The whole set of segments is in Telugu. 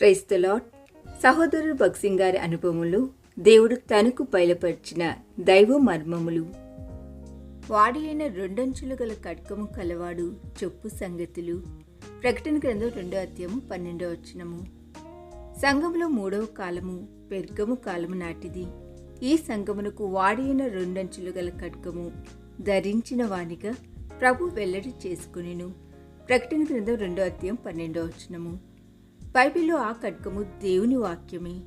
క్రైస్తలాట్ సహోదరుడు భక్సింగ్ గారి అనుభవములు దేవుడు తనకు బయలుపరిచిన దైవ మర్మములు. వాడి అయిన రెండంచులు గల కట్కము కలవాడు చెప్పు సంగతులు. ప్రకటన గ్రంథం రెండో అధ్యాయము పన్నెండో వచనము. సంఘములో మూడవ కాలము పెర్గము కాలము నాటిది. ఈ సంఘమునకు వాడి అయిన రెండంచులు గల ఖడ్గము ధరించిన వానిగా ప్రభు వెల్లడి చేసుకునేను. ప్రకటన గ్రంథం రెండో అధ్యాయం పన్నెండో వచనము. బైబిల్లో ఆ ఖడ్గము దేవుని వాక్యమే.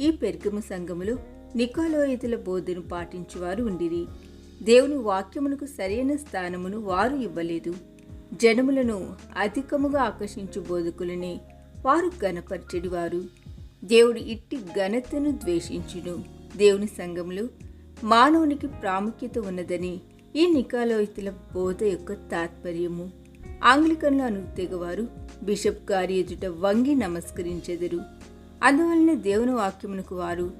ఈ పెర్గము సంఘములో నికోలోయితుల బోధను పాటించువారు ఉండిరి. దేవుని వాక్యమునకు సరైన స్థానమును వారు ఇవ్వలేదు. జనములను అధికముగా ఆకర్షించు బోధకులనే వారు గనపరచెడివారు దేవుడు ఇట్టి ఘనతను ద్వేషించును. దేవుని సంఘములో మానవునికి ప్రాముఖ్యత ఉన్నదని ఈ నికాలోయితుల బోధ యొక్క తాత్పర్యము. ఆంగ్లికన్లు అను తెగవారు బిషప్ గారి ఎదుట వంగి నమస్కరించెదరు. అందువలన దేవుని వాక్యమునకు వారు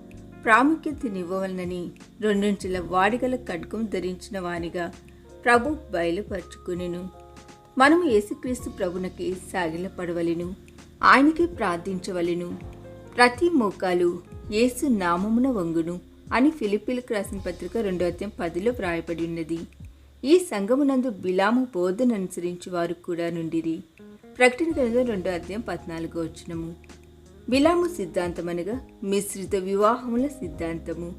ప్రాముఖ్యతనివ్వవలనని రెండంచెల వాడిగల ఖడ్గం ధరించిన వానిగా ప్రభు బయలుపరుచుకునేను. మనము యేసుక్రీస్తు ప్రభునకి సాగిలపడవలెను. ఆయనకి ప్రార్థించవలెను. ప్రతి మోకాలు యేసు నామమున వంగును అని ఫిలిపిలకు రాసిన పత్రిక రెండో అధ్యాయం పదిలో వ్రాయబడి ఉన్నది. ఈ సంఘమునందు బిలాము బోధన అనుసరించి వారు కూడా నుండిరి. ప్రకటన గ్రంథం రెండో అధ్యాయం పద్నాలుగో వచ్చినము బిలాము సిద్ధాంతం అనగా మిశ్రిత వివాహముల సిద్ధాంతము.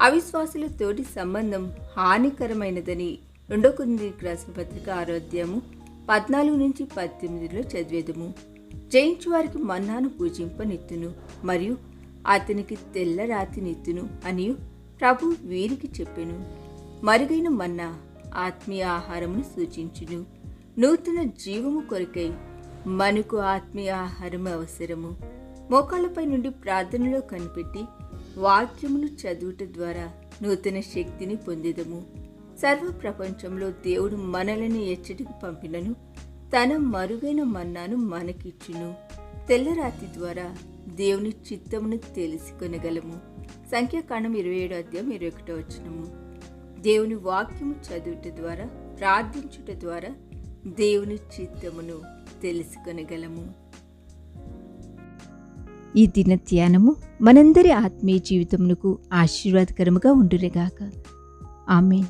అవిశ్వాసుల తోటి సంబంధం హానికరమైనదని రెండో కొన్ని రాసిన పత్రిక ఆరోగ్యము పద్నాలుగు నుంచి పద్దెనిమిదిలో చదివేదము. జయించు వారికి మన్నాను పూజింపనిత్తును మరియు అతనికి తెల్లరాతి నిత్తును అని ప్రభు వీరికి చెప్పెను. మరుగైన మన్నా ఆత్మీయ ఆహారమును సూచించును. నూతన జీవము కొరకై మనకు ఆత్మీయ ఆహారం అవసరము. మోకాళ్ళపై నుండి ప్రార్థనలో కనిపెట్టి వాక్యమును చదువుట ద్వారా నూతన శక్తిని పొందేదము. సర్వ ప్రపంచంలో దేవుడు మనలను ఎచ్చటికి పంపినను. తన మరుగైన మన్నాను మనకిచ్చును. తెల్లరాతి ద్వారా దేవుని చిత్తమును తెలుసుకొనగలము. సంఖ్యాకాండం ఇరవై ఏడు అధ్యాయం ఇరవై ఒకటో వచ్చినము దేవుని వాక్యము చదువుట ద్వారా ప్రార్థించుట ద్వారా దేవుని చిత్తమును తెలుసుకొనగలము. ఈ దిన ధ్యానము మనందరి ఆత్మీయ జీవితమునకు ఆశీర్వాదకరముగా ఉండురేగాక ఆమె